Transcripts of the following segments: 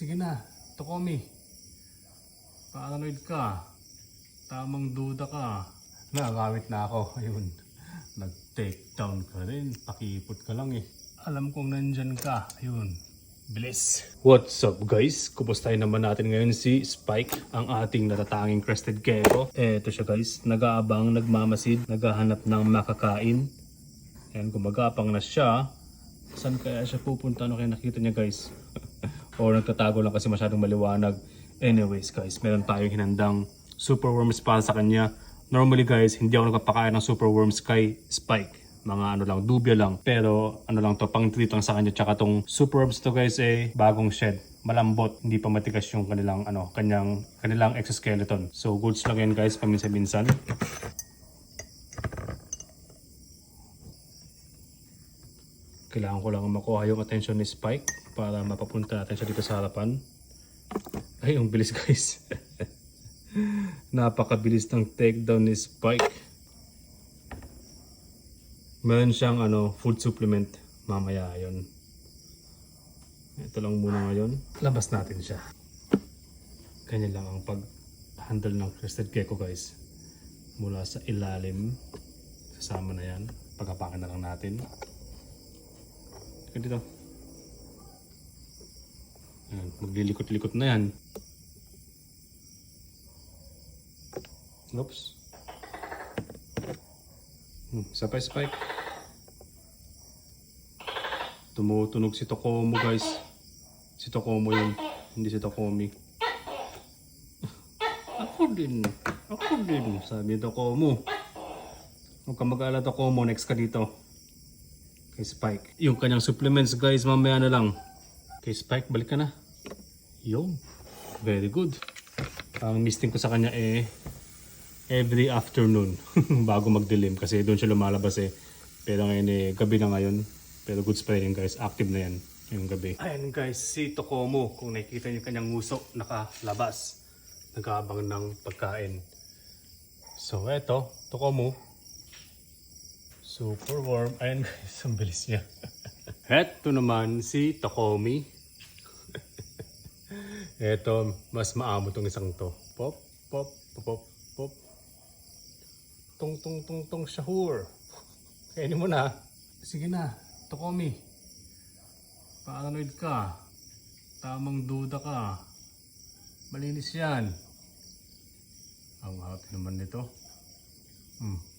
Sige na, Tokomi. Paranoid ka. Tamang duda ka. Nakakawit na ako. Ayun. Nag-take down ka rin. Pakipot ka lang eh. Alam kong nandyan ka. Ayun. Bilis. What's up guys? Kumustahin naman natin ngayon si Spike, ang ating natatanging crested gecko. Eto siya guys, nag-aabang, nagmamasid, naghahanap ng makakain. Ayan, gumagapang na siya. Saan kaya siya pupunta? Ano kaya nakita niya guys? Or nagtatago lang kasi masyadong maliwanag. Anyways guys, meron tayong hinandang super worms para sa kanya. Normally guys, hindi ako nagpapakain ng super worms kay Spike. Mga ano lang, dubya lang. Pero ano lang to, pang treat lang sa kanya. Tsaka tong super to guys eh, bagong shed. Malambot, hindi pa matigas yung kanilang ano, kanyang kanilang exoskeleton. So goods lang yan guys, paminsan-minsan. Kailangan ko lang makuha yung attention ni Spike para mapapunta natin siya dito sa harapan. Ay, ang bilis guys. Napakabilis ng takedown ni Spike. Meron siyang ano, food supplement. Mamaya yon. Ito lang muna ngayon. Labas natin siya. Ganyan lang ang pag-handle ng crested gecko guys. Mula sa ilalim. Kasama na yan. Pagkapakan na lang natin. Teka dito. Ayan, maglilikot-likot na yan. Oops. Hmm, isa pa spike. Tumutunog si Tokomo guys. Si Tokomo yun. Hindi si Tokomi. Ako din. Ako din. Sabi ni Tokomo. Huwag ka mag-alala Tokomo. Next ka dito kay Spike. Yung kanyang supplements guys, mamaya na lang. Kay Spike, balik ka na. Yo, very good. Ang misting ko sa kanya eh, every afternoon bago magdilim kasi doon siya lumalabas eh. Pero ngayon eh, gabi na ngayon. Pero rin yun guys, active na yan yung gabi. Ayan guys, si Tokomo, kung nakikita niyo kanyang nguso, nakalabas. Nag-aabang ng pagkain. So eto, Tokomo, Super warm. Ayan guys, ang bilis niya. Eto naman si Tokomi. Eto, mas maamo tong isang to. Pop, pop, pop, pop, pop. Tung, tung, tung, tung, shahur. Kainin mo na. Sige na, Tokomi. Paranoid ka. Tamang duda ka. Malinis yan. Ang happy naman nito. Hmm.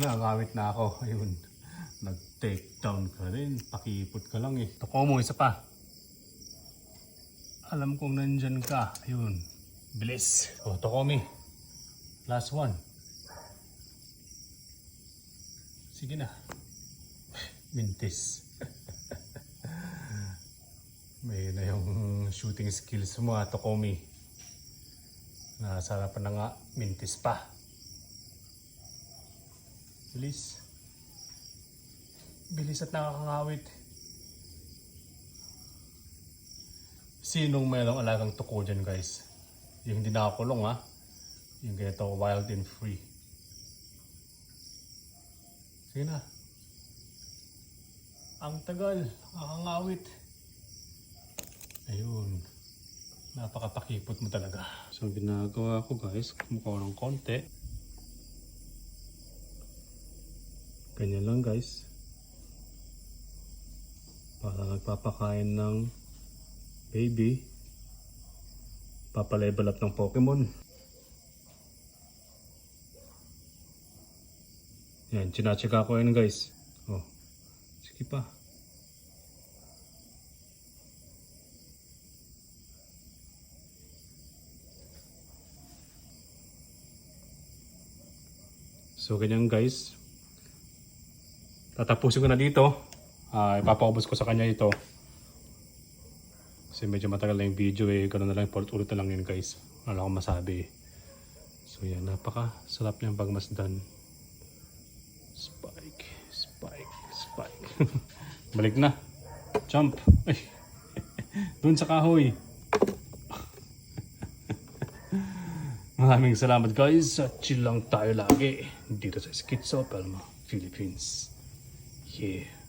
Nakakawit na ako. Ayun. Nag-take down ka rin. Pakipot ka lang eh. Tokomo, isa pa. Alam kong nandyan ka. Ayun. Bilis. Oh, Tokomi. Last one. Sige na. Mintis. May na yung shooting skills mo ha, Tokomi. Nasa harapan na nga, mintis pa. Bilis. Bilis at nakakangawit. Sinong mayroong alagang tuko dyan guys? Yung hindi nakakulong ha. Yung ganito wild and free. Sige na. Ang tagal. Nakakangawit. Ayun. Napakapakipot mo talaga. So ginagawa ko guys, kumukuha ng konti. Ganyan lang guys. Para nagpapakain ng baby. Papalevel up ng Pokemon. Yan, chinachika ko yan guys. Oh, sige pa. So ganyan guys, tatapusin ko na dito. Ah, ipapaubos ko sa kanya ito. Kasi medyo matagal na yung video eh. Ganun na lang, ulit na lang yun guys. Wala akong masabi. So yan, napaka sarap niyang pagmasdan. Spike, spike, spike. Balik na. Jump. Ay. Doon sa kahoy. Maraming salamat guys. At chill lang tayo lagi dito sa Schizo Palma, Philippines. Yeah.